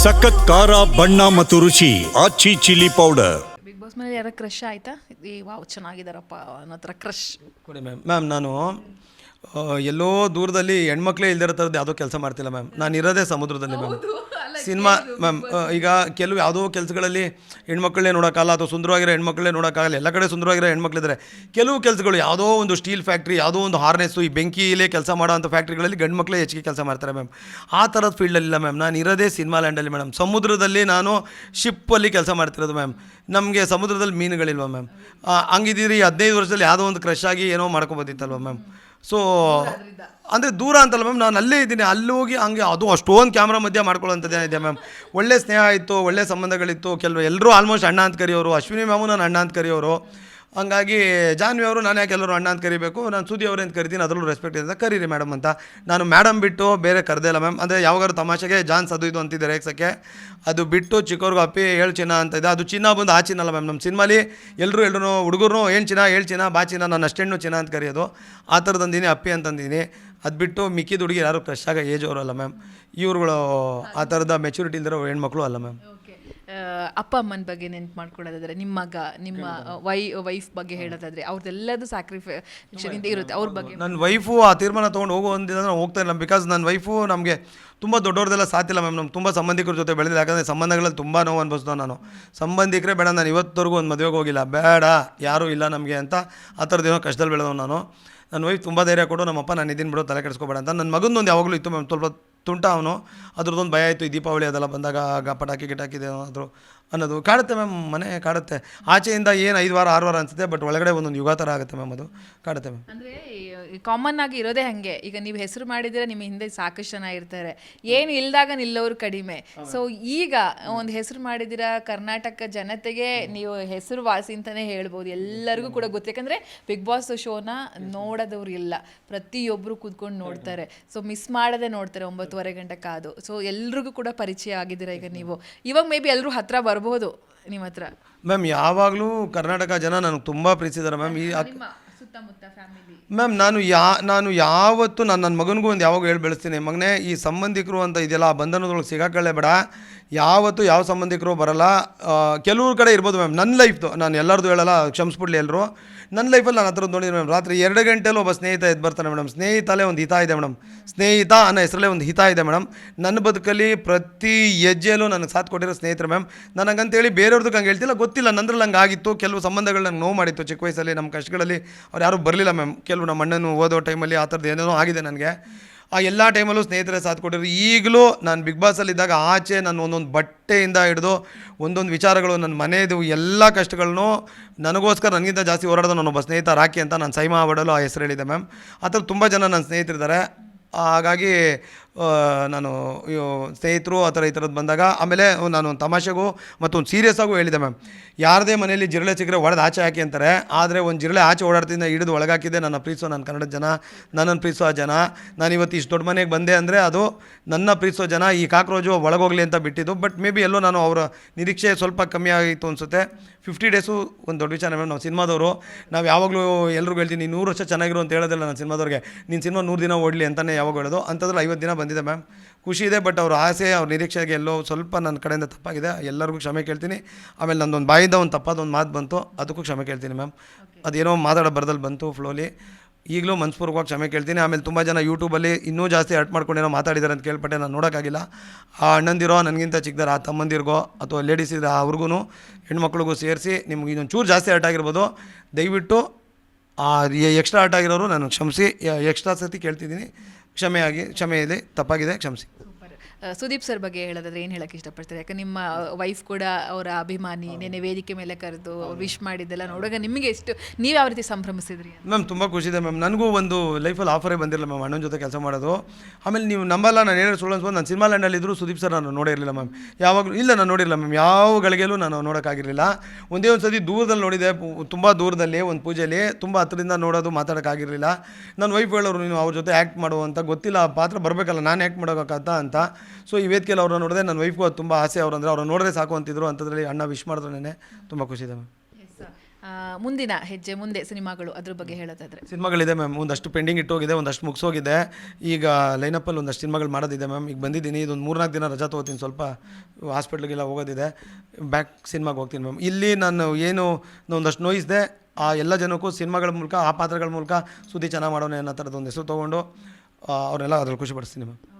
ಸಖತ್ ಖಾರ ಬಣ್ಣ ಮತ್ತು ರುಚಿ Aachi chilli powder big boss ಮೇಲೆ ಯಾರ ಕ್ರಶ್ ಆಯ್ತಾ? ಈ ವಾವ್ ಚೆನ್ನಾಗಿದಾರಪ್ಪ ಅನ್ನೋ ಥರ ಕ್ರಶ್ ಕೊಡಿ ಮ್ಯಾಮ್ ಮ್ಯಾಮ್ ನಾನು ಆ, ಎಲ್ಲೋ ದೂರದಲ್ಲಿ ಹೆಣ್ಮಕ್ಳೇ ಇಲ್ದಿರೋ ಥರದ್ದು ಯಾವುದೋ ಕೆಲಸ ಮಾಡ್ತಿಲ್ಲ ಮ್ಯಾಮ್ ನಾನು ಇರೋದೇ ಸಮುದ್ರದಲ್ಲಿ ಮ್ಯಾಮ್ ಸಿನಿಮಾ ಮ್ಯಾಮ್ ಈಗ ಕೆಲವು ಯಾವುದೋ ಕೆಲಸಗಳಲ್ಲಿ ಹೆಣ್ಮಕ್ಳೇ ನೋಡೋಕ್ಕಾಗಲ್ಲ ಅಥವಾ ಸುಂದರವಾಗಿರೋ ಹೆಣ್ಮಕ್ಳೇ ನೋಡೋಕ್ಕಾಗಲ್ಲ ಎಲ್ಲ ಕಡೆ ಸುಂದರವಾಗಿರೋ ಹೆಣ್ಮಕ್ಳಿದ್ದಾರೆ. ಕೆಲವು ಕೆಲಸಗಳು ಯಾವುದೋ ಒಂದು ಸ್ಟೀಲ್ ಫ್ಯಾಕ್ಟ್ರಿ ಯಾವುದೋ ಒಂದು ಹಾರ್ನೆಸ್ಸು ಈ ಬೆಂಕಿಯಲ್ಲೇ ಕೆಲಸ ಮಾಡೋ ಅಂಥ ಫ್ಯಾಕ್ಟ್ರಿಗಳಲ್ಲಿ ಗಂಡು ಮಕ್ಕಳೇ ಹೆಚ್ಚಿಗೆ ಕೆಲಸ ಮಾಡ್ತಾರೆ ಮ್ಯಾಮ್ ಆ ಥರದ ಫೀಲ್ಡಲ್ಲಿಲ್ಲ ಮ್ಯಾಮ್ ನಾನು ಇರೋದೇ ಸಿನಿಮಾ ಲ್ಯಾಂಡಲ್ಲಿ ಮೇಡಮ್ ಸಮುದ್ರದಲ್ಲಿ ನಾನು ಶಿಪ್ಪಲ್ಲಿ ಕೆಲಸ ಮಾಡ್ತಿರೋದು ಮ್ಯಾಮ್ ನಮಗೆ ಸಮುದ್ರದಲ್ಲಿ ಮೀನುಗಳಿಲ್ವ ಮ್ಯಾಮ್ ಹಂಗಿದ್ದೀರಿ ಹದಿನೈದು ವರ್ಷದಲ್ಲಿ ಯಾವುದೋ ಒಂದು ಕ್ರಶ್ ಆಗಿ ಏನೋ ಮಾಡ್ಕೊಬೋದಿತ್ತಲ್ವ ಮ್ಯಾಮ್ ಸೊ ಅಂದರೆ ದೂರ ಅಂತಲ್ಲ ಮ್ಯಾಮ್ ನಾನು ಅಲ್ಲೇ ಇದ್ದೀನಿ. ಅಲ್ಲಿ ಹೋಗಿ ಹಂಗೆ ಅದು ಅಷ್ಟೊಂದು ಕ್ಯಾಮ್ರಾ ಮಧ್ಯೆ ಮಾಡ್ಕೊಳ್ಳೋಂಥದ್ದು ಇದೆ ಮ್ಯಾಮ್ ಒಳ್ಳೆ ಸ್ನೇಹ ಇತ್ತು ಒಳ್ಳೆ ಸಂಬಂಧಗಳಿತ್ತು. ಕೆಲವು ಎಲ್ಲರೂ ಆಲ್ಮೋಸ್ಟ್ ಅಣ್ಣ ಅಂತ ಕರೆಯೋರು ಅಶ್ವಿನಿ ಮ್ಯಾಮು ನಾನು ಅಣ್ಣ ಅಂತ ಕರೆಯೋರು ಹಂಗಾಗಿ ಜಾನ್ವಿ ಅವರು, ನಾನು ಯಾಕೆ ಎಲ್ಲರೂ ಅಣ್ಣ ಅಂತ ಕರಿಬೇಕು? ನಾನು ಸುದಿ ಅವರು ಅಂತ ಕರಿತೀನಿ, ಅದರಲ್ಲೂ ರೆಸ್ಪೆಕ್ಟ್ ಇದೆ ಕರೀರಿ ಮೇಡಮ್ ಅಂತ. ನಾನು ಮೇಡಮ್ ಬಿಟ್ಟು ಬೇರೆ ಕರೆದೇ ಇಲ್ಲ ಮ್ಯಾಮ್ ಅಂದರೆ ಯಾವಾಗಾದ್ರು ತಮಾಷೆಗೆ ಜಾನ್ಸ್ ಅದು ಇದು ಅಂತಿದ್ದಾರೆ ರೇಕ್ಸಕ್ಕೆ ಅದು ಬಿಟ್ಟು ಚಿಕ್ಕವ್ರಿಗೂ ಅಪ್ಪಿ ಹೇಳು ಚಿನ್ನ ಅಂತ ಇದೆ. ಅದು ಚಿನ್ನ ಬಂದು ಆ ಚಿನ್ನ ಅಲ್ಲ ಮ್ಯಾಮ್ ನಮ್ಮ ಸಿನಿಮಾಲಿ ಎಲ್ಲರೂ ಎಲ್ಲರೂ ಹುಡುಗರು ಏನು ಚಿನ್ನ, ಹೇಳು ಚಿನ್ನ, ಬಾ ಚಿನ್ನ ನಾನು ಅಷ್ಟೆಣ್ಣು ಚಿನ್ನ ಅಂತ ಕರೆಯೋದು. ಆ ಥರದಂದಿನಿ ಅಪ್ಪಿ ಅಂತಂದಿನಿ ಅದು ಬಿಟ್ಟು ಮಿಕ್ಕಿದ ಹುಡುಗಿ ಯಾರು ಕ್ರಶ್ ಆಗ ಏಜ್ ಅವರಲ್ಲ ಮ್ಯಾಮ್ ಇವ್ರುಗಳು ಆ ಥರದ ಮೆಚುರಿಟಿ ಇಲ್ದಿರೋ ಹೆಣ್ಮಕ್ಳು ಅಲ್ಲ ಮ್ಯಾಮ್ ಅಪ್ಪ ಅಮ್ಮನ ಬಗ್ಗೆ ನೆನ್ಪು ಮಾಡ್ಕೊಳ್ಳೋದಾದ್ರೆ ನಿಮ್ಮ ಮಗ ನಿಮ್ಮ ವೈ ವೈಫ್ ಬಗ್ಗೆ ಹೇಳೋದಾದ್ರೆ ಅವ್ರದ್ದೆಲ್ಲದು ಸ್ಯಾಕ್ರಿಫೈಕ್ಷನ್ ಇರುತ್ತೆ. ಅವ್ರ ಬಗ್ಗೆ ನನ್ನ ವೈಫು ಆ ತೀರ್ಮಾನ ತೊಗೊಂಡು ಹೋಗೋ ಒಂದಿನ ನಾನು ಹೋಗ್ತಾ ಇಲ್ಲ ಬಿಕಾಸ್ ನನ್ನ ವೈಫು ನಮಗೆ ತುಂಬ ದೊಡ್ಡವ್ರದೆಲ್ಲ ಸಾತಿಲ್ಲ ಮ್ಯಾಮ್ ನಮ್ಮ ತುಂಬ ಸಂಬಂಧಿಕರ ಜೊತೆ ಬೆಳೆದಿಲ್ಲ. ಯಾಕಂದರೆ ಸಂಬಂಧಗಳಲ್ಲಿ ತುಂಬ ನೋವು ಅನ್ಭವಿಸ್ದೋ ನಾನು. ಸಂಬಂಧಿಕರೇ ಬೇಡ ನಾನು ಇವತ್ತವರೆಗೂ ಒಂದು ಮದುವೆಗೆ ಹೋಗಿಲ್ಲ. ಬೇಡ ಯಾರೂ ಇಲ್ಲ ನಮಗೆ ಅಂತ ಆ ಏನೋ ಕಷ್ಟದಲ್ಲಿ ಬೆಳೆದವ್ ನಾನು. ನನ್ನ ವೈಫ್ ತುಂಬ ಧೈರ್ಯ ಕೊಡು ನಮ್ಮಪ್ಪ ನಾನು ಇದನ್ನು ಬಿಡೋ ತಲೆ ಕೆಡಿಸ್ಕೋಬೇಡ ಅಂತ. ನನ್ನ ಮಗನೊಂದು ಯಾವಾಗಲೂ ಇತ್ತು ಮ್ಯಾಮ್ ಸ್ವಲ್ಪ ತುಂಟ ಅವನು. ಅದ್ರದ್ದೊಂದು ಭಯ ಆಯಿತು ಈ ದೀಪಾವಳಿ ಅದೆಲ್ಲ ಬಂದಾಗ ಆಗ ಪಟಾಕಿ ಗಿಟಾಕಿದೆ ಏನಾದರೂ ಅನ್ನೋದು ಕಾಡುತ್ತೆ ಮ್ಯಾಮ್, ಮನೆ ಕಾಡುತ್ತೆ. ಆಚೆಯಿಂದ ಏನು ಐದು ವಾರ, ಆರು ವಾರ ಅನ್ಸುತ್ತೆ, ಬಟ್ ಒಳಗಡೆ ಒಂದೊಂದು ಯುಗ ಥರ ಆಗುತ್ತೆ ಮ್ಯಾಮ್ ಅದು. ಕಾಡುತ್ತೆ ಮ್ಯಾಮ್. ಅಂದ್ರೆ ಕಾಮನ್ ಆಗಿ ಇರೋದೇ ಹಂಗೆ. ಈಗ ನೀವು ಹೆಸರು ಮಾಡಿದರೆ ನಿಮ್ಮ ಹಿಂದೆ ಸಾಕಷ್ಟು ಜನ ಇರ್ತಾರೆ. ಏನು ಇಲ್ದಾಗ ನಿಲ್ಲೋರು ಕಡಿಮೆ. ಸೊ ಈಗ ಒಂದು ಹೆಸರು ಮಾಡಿದಿರ ಕರ್ನಾಟಕ ಜನತೆಗೆ ನೀವು ಹೆಸರು ವಾಸಿ ಅಂತಾನೆ ಹೇಳ್ಬೋದು. ಎಲ್ಲರಿಗೂ ಕೂಡ ಗೊತ್ತು. ಯಾಕಂದ್ರೆ ಬಿಗ್ ಬಾಸ್ ಶೋನ ನೋಡೋದವ್ರು ಇಲ್ಲ. ಪ್ರತಿಯೊಬ್ಬರು ಕೂತ್ಕೊಂಡು ನೋಡ್ತಾರೆ. ಸೊ ಮಿಸ್ ಮಾಡದೆ ನೋಡ್ತಾರೆ ಒಂಬತ್ತುವರೆ ಗಂಟೆ ಕಾದು. ಸೊ ಎಲ್ರಿಗೂ ಕೂಡ ಪರಿಚಯ ಆಗಿದ್ದೀರಾ ಈಗ ನೀವು? ಇವಾಗ ಮೇ ಬಿ ಎಲ್ಲರೂ ಹತ್ರ ಬರ್ಬೋದು ನಿಮ್ಮ ಹತ್ರ? ಮ್ಯಾಮ್ ಯಾವಾಗಲೂ ಕರ್ನಾಟಕ ಜನ ನನಗೆ ತುಂಬ ಪ್ರೀತಿಸಿದ್ದಾರೆ ಮ್ಯಾಮ್ ಈ ಅಕ್- ನಿಮ್ಮ ಸುತ್ತಮುತ್ತ ಫ್ಯಾಮಿಲಿ ಮ್ಯಾಮ್ ನಾನು ಯಾ ನಾನು ಯಾವತ್ತೂ ನಾನು ನನ್ನ ಮಗನಿಗೂ ಒಂದು ಯಾವಾಗ ಹೇಳಿ ಬೆಳೆಸ್ತೀನಿ. ಮಗನೇ ಈ ಸಂಬಂಧಿಕರು ಅಂತ ಇದೆಯಲ್ಲ ಆ ಬಂಧನದೊಳಗೆ ಸಿಗಾಕೊಳ್ಳೇ ಬೇಡ. ಯಾವತ್ತು ಯಾವ ಸಂಬಂಧಿಕರು ಬರಲ್ಲ. ಕೆಲವ್ರ ಕಡೆ ಇರ್ಬೋದು ಮ್ಯಾಮ್ ನನ್ನ ಲೈಫ್ದು ನಾನು ಎಲ್ಲರದ್ದು ಹೇಳಲ್ಲ, ಕ್ಷಮಿಸ್ಬಿಡ್ಲಿ ಎಲ್ಲರೂ ನನ್ನ ಲೈಫಲ್ಲಿ ನಾನು ಹತ್ರ ನೋಡಿದ್ರು ಮ್ಯಾಮ್ ರಾತ್ರಿ ಎರಡು ಗಂಟೆಯಲ್ಲೂ ಒಬ್ಬ ಸ್ನೇಹಿತ ಎದ್ದು ಬರ್ತಾನೆ ಮೇಡಮ್ ಸ್ನೇಹಿತಲೇ ಒಂದು ಹಿತ ಇದೆ ಮೇಡಮ್ ಸ್ನೇಹಿತ ಅನ್ನೋ ಹೆಸರಲ್ಲೇ ಒಂದು ಹಿತ ಇದೆ ಮೇಡಮ್ ನನ್ನ ಬದುಕಲ್ಲಿ ಪ್ರತಿ ಹೆಜ್ಜೆಯಲ್ಲೂ ನನಗೆ ಸಾಥ್ ಕೊಟ್ಟಿರೋ ಸ್ನೇಹಿತರು ಮ್ಯಾಮ್ ನನಗಂತೇಳಿ ಬೇರೆಯವ್ರದ್ದು ಹಂಗೆ ಹೇಳ್ತಿಲ್ಲ, ಗೊತ್ತಿಲ್ಲ. ನಂದ್ರಲ್ಲಿ ಹಂಗೆ ಆಗಿತ್ತು. ಕೆಲವು ಸಂಬಂಧಗಳು ನಂಗೆ ನೋವು ಮಾಡಿತ್ತು. ಚಿಕ್ಕ ವಯಸ್ಸಲ್ಲಿ ನಮ್ಮ ಕಷ್ಟಗಳಲ್ಲಿ ಅವ್ರು ಯಾರೂ ಬರಲಿಲ್ಲ ಮ್ಯಾಮ್ ಕೆಲವು ನಮ್ಮ ಅಣ್ಣನು ಓದೋ ಟೈಮಲ್ಲಿ ಆ ಥರದ್ದು ಏನೇನೋ ಆಗಿದೆ ನನಗೆ. ಆ ಎಲ್ಲ ಟೈಮಲ್ಲೂ ಸ್ನೇಹಿತರೆ ಸಾಥ್ ಕೊಟ್ಟಿದ್ರು. ಈಗಲೂ ನಾನು ಬಿಗ್ ಬಾಸಲ್ಲಿದ್ದಾಗ ಆಚೆ ನಾನು ಒಂದೊಂದು ಬಟ್ಟೆಯಿಂದ ಹಿಡಿದು ಒಂದೊಂದು ವಿಚಾರಗಳು ನನ್ನ ಮನೆಯದು ಎಲ್ಲ ಕಷ್ಟಗಳನ್ನು ನನಗೋಸ್ಕರ ನನಗಿಂತ ಜಾಸ್ತಿ ಹೋರಾಡೋದು ನನ್ನೊಬ್ಬ ಸ್ನೇಹಿತ ರಾಕಿ ಅಂತ ನಾನು ಸೈಮಾ ಬಡಲು ಆ ಹೆಸರು ಹೇಳಿದೆ ಮ್ಯಾಮ್. ಆ ಥರ ತುಂಬ ಜನ ನನ್ನ ಸ್ನೇಹಿತರಿದ್ದಾರೆ. ಹಾಗಾಗಿ ನಾನು ಸ್ನೇಹಿತರು ಆ ಥರ ಈ ಥರದ್ದು ಬಂದಾಗ ಆಮೇಲೆ ನಾನು ಒಂದು ತಮಾಷೆಗೂ ಮತ್ತು ಒಂದು ಸೀರಿಯಸ್ ಹೇಳಿದೆ ಮ್ಯಾಮ್. ಯಾರದೇ ಮನೆಯಲ್ಲಿ ಜಿರಳೆ ಸಿಕ್ಕರೆ ಒಡೆದು ಆಚೆ ಹಾಕಿ ಅಂತಾರೆ. ಆದರೆ ಒಂದು ಜಿರಳೆ ಆಚೆ ಓಡಾಡ್ತಿದ್ದ ಹಿಡಿದು ಒಳಗಾಕಿದ್ದೆ ನನ್ನ ಪ್ರೀತಿಸೋ ನನ್ನ ಕನ್ನಡದ ಜನ ನನ್ನನ್ನು ಪ್ರೀತಿಸೋ ಆ ಜನ. ನಾನು ಇವತ್ತು ಇಷ್ಟು ದೊಡ್ಡ ಮನೆಗೆ ಬಂದೆ ಅಂದರೆ ಅದು ನನ್ನ ಪ್ರೀತಿಸೋ ಜನ, ಈ ಕಾಕ್ರೋಜು ಒಳಗೋಗ್ಲಿ ಅಂತ ಬಿಟ್ಟಿದ್ದು. ಬಟ್ ಮೇ ಬಿ ಎಲ್ಲೋ ನಾನು ಅವರ ನಿರೀಕ್ಷೆ ಸ್ವಲ್ಪ ಕಮ್ಮಿ ಆಗಿತ್ತು ಅನಿಸುತ್ತೆ. ಫಿಫ್ಟಿ ಡೇಸು ಒಂದು ದೊಡ್ಡ ವಿಚಾರ ಮೇಡಮ್ ನಾವು ಸಿನಿಮಾದವರು. ನಾವು ಯಾವಾಗಲೂ ಎಲ್ರಿಗೂ ಹೇಳ್ತೀನಿ ನೂರು ವರ್ಷ ಚೆನ್ನಾಗಿರು ಅಂತ ಹೇಳೋದಿಲ್ಲ ನಾನು ಸಿನಿಮಾದವ್ರಿಗೆ. ನೀನು ಸಿನಿಮಾ ನೂರು ದಿನ ಓಡಲಿ ಅಂತಲೇ ಯಾವಾಗ ಹೇಳೋದು. ಅಂಥದ್ರಲ್ಲಿ ಐವತ್ತು ದಿನ ಬಂದಿದೆ ಮ್ಯಾಮ್. ಖುಷಿ ಇದೆ ಬಟ್ ಅವ್ರ ಆಸೆ ಅವ್ರ ನಿರೀಕ್ಷೆಗೆ ಎಲ್ಲೋ ಸ್ವಲ್ಪ ನನ್ನ ಕಡೆಯಿಂದ ತಪ್ಪಾಗಿದೆ. ಎಲ್ಲರಿಗೂ ಕ್ಷಮೆ ಕೇಳ್ತೀನಿ. ಆಮೇಲೆ ನಂದೊಂದು ಬಾಯಿಂದ ಒಂದು ತಪ್ಪಾದ ಒಂದು ಮಾತು ಬಂತು. ಅದಕ್ಕೂ ಕ್ಷಮೆ ಕೇಳ್ತೀನಿ ಮ್ಯಾಮ್. ಅದೇನೋ ಮಾತಾಡೋ ಬರ್ದಲ್ಲಿ ಬಂತು ಫ್ಲೋಲಿ. ಈಗಲೂ ಮನಸ್ಪೂರ್ವಕವಾಗಿ ಕ್ಷಮೆ ಕೇಳ್ತೀನಿ. ಆಮೇಲೆ ತುಂಬ ಜನ ಯೂಟ್ಯೂಬಲ್ಲಿ ಇನ್ನೂ ಜಾಸ್ತಿ ಹರ್ಟ್ ಮಾಡ್ಕೊಂಡೇನೋ ಮಾತಾಡಿದ್ದಾರೆ ಅಂತ ಕೇಳ್ಪಟ್ಟೆ ನಾನು ನೋಡೋಕ್ಕಾಗಿಲ್ಲ. ಆ ಅಣ್ಣಂದಿರೋ ನನಗಿಂತ ಚಿಕ್ಕದಾರ ಆ ತಮ್ಮಂದಿರಿಗೋ ಅಥವಾ ಲೇಡೀಸ್ ಇದ್ರೆ ಅವ್ರಿಗೂ ಹೆಣ್ಮಕ್ಳಿಗೂ ಸೇರಿಸಿ ನಿಮ್ಗೆ ಇನ್ನೊಂದು ಚೂರು ಜಾಸ್ತಿ ಹರ್ಟ್ ಆಗಿರ್ಬೋದು. ದಯವಿಟ್ಟು ಆ ಎಕ್ಸ್ಟ್ರಾ ಆಟ ಆಗಿರೋರು ನಾನು ಕ್ಷಮಿಸಿ ಎಕ್ಸ್ಟ್ರಾ ಸತಿ ಕೇಳ್ತಿದ್ದೀನಿ. ಕ್ಷಮೆಯಾಗಿ ಕ್ಷಮೆ ಇದೆ ತಪ್ಪಾಗಿದೆ ಕ್ಷಮಿಸಿ. ಸುದೀಪ್ ಸರ್ ಬಗ್ಗೆ ಹೇಳೋದಾದ್ರೆ ಏನು ಹೇಳಕ್ಕೆ ಇಷ್ಟಪಡ್ತಾರೆ? ಯಾಕೆ ನಿಮ್ಮ ವೈಫ್ ಕೂಡ ಅವರ ಅಭಿಮಾನಿ ನೆನೆ ವೇದಿಕೆ ಮೇಲೆ ಕರೆದು ವಿಶ್ ಮಾಡಿದ್ದೆಲ್ಲ ನೋಡುವಾಗ ನಿಮಗೆ ಎಷ್ಟು ನೀವು ಯಾವ ರೀತಿ ಸಂಭ್ರಮಿಸಿದ್ರಿ ಮ್ಯಾಮ್ ತುಂಬ ಖುಷಿ ಇದೆ ಮ್ಯಾಮ್. ನನಗೂ ಒಂದು ಲೈಫಲ್ಲಿ ಆಫರೇ ಬಂದಿರಲಿಲ್ಲ ಮ್ಯಾಮ್ ಅಣ್ಣನ ಜೊತೆ ಕೆಲಸ ಮಾಡೋದು. ಆಮೇಲೆ ನೀವು ನಂಬಲ್ಲ ನಾನು ಏನಾದ್ರು ಸುಳ್ಳು ಅನ್ಸ್ಬೋದು ನಾನು ಸಿನಿಮಾ ಲ್ಯಾಂಡಲ್ಲಿ ಇದ್ದರೂ ಸುದೀಪ್ ಸರ್ ನಾನು ನೋಡಿರಲಿಲ್ಲ ಮ್ಯಾಮ್. ಯಾವಾಗಲೂ ಇಲ್ಲ ನಾನು ನೋಡಿರಲಿಲ್ಲ ಮ್ಯಾಮ್. ಯಾವ ಗಳಿಗೆಲೂ ನಾನು ನೋಡೋಕ್ಕಾಗಿರಲಿಲ್ಲ. ಒಂದೇ ಒಂದು ಸತಿ ದೂರದಲ್ಲಿ ನೋಡಿದೆ ತುಂಬ ದೂರದಲ್ಲಿ ಒಂದು ಪೂಜೆಯಲ್ಲಿ ತುಂಬ ಹತ್ತಿರದಿಂದ ನೋಡೋದು ಮಾತಾಡೋಕ್ಕಾಗಿರಲಿಲ್ಲ. ನನ್ನ ವೈಫ್ ಹೇಳೋರು ನೀನು ಅವ್ರ ಜೊತೆ ಆ್ಯಕ್ಟ್ ಮಾಡು ಅಂತ ಗೊತ್ತಿಲ್ಲ ಆ ಪಾತ್ರ ಬರಬೇಕಲ್ಲ ನಾನು ಆ್ಯಕ್ಟ್ ಮಾಡೋಕ್ಕಾಗತ್ತಾ ಅಂತ. ಸೊ ಈ ವೇದಿಕೆಯಲ್ಲಿ ಅವ್ರನ್ನ ನೋಡಿದೆ ನನ್ನ ವೈಫ್ಗೂ ಅದು ತುಂಬ ಆಸೆ. ಅವ್ರು ಅಂದರೆ ಅವ್ರನ್ನ ನೋಡಿದ್ರೆ ಸಾಕು ಅಂತಿದ್ರು. ಅಂಥದ್ರಲ್ಲಿ ಅಣ್ಣ ವಿಶ್ ಮಾಡಿದ್ರು ನೆನೆ ತುಂಬ ಖುಷಿ ಇದೆ ಮ್ಯಾಮ್ ಮುಂದಿನ ಹೆಜ್ಜೆ ಮುಂದೆ ಸಿನಿಮಾಗಳು ಅದ್ರ ಬಗ್ಗೆ ಹೇಳೋದಾದ್ರೆ. ಸಿನಿಮಾಗಳಿದೆ ಮ್ಯಾಮ್ ಒಂದಷ್ಟು ಪೆಂಡಿಂಗ್ ಇಟ್ಟೋಗಿದೆ ಒಂದಷ್ಟು ಮುಗಿಸೋಗಿದೆ. ಈಗ ಲೈನಪ್ಪಲ್ಲಿ ಒಂದಷ್ಟು ಸಿನಿಮಾಗಳು ಮಾಡೋದಿದೆ ಮ್ಯಾಮ್ ಈಗ ಬಂದಿದ್ದೀನಿ. ಇದೊಂದು ಮೂರ್ನಾಲ್ಕು ದಿನ ರಜಾ ತೊಗೋತೀನಿ ಸ್ವಲ್ಪ. ಹಾಸ್ಪಿಟ್ಲಿಗೆಲ್ಲ ಹೋಗೋದಿದೆ. ಬ್ಯಾಕ್ ಸಿನಿಮಾಗೆ ಹೋಗ್ತೀನಿ ಮ್ಯಾಮ್ ಇಲ್ಲಿ ನಾನು ಏನು ಒಂದಷ್ಟು ನೋಯಿಸಿದೆ ಆ ಎಲ್ಲ ಜನಕ್ಕೂ ಸಿನಿಮಾಗಳ ಮೂಲಕ ಆ ಪಾತ್ರಗಳ ಮೂಲಕ ಸುದ್ದಿ ಚೆನ್ನಾಗಿ ಮಾಡೋಣ ಅನ್ನೋ ಥರದ್ದು ಒಂದು ಹೆಸರು ತೊಗೊಂಡು ಅವರೆಲ್ಲ ಅದ್ರಲ್ಲಿ ಖುಷಿಪಡಿಸ್ತೀನಿ ಮ್ಯಾಮ್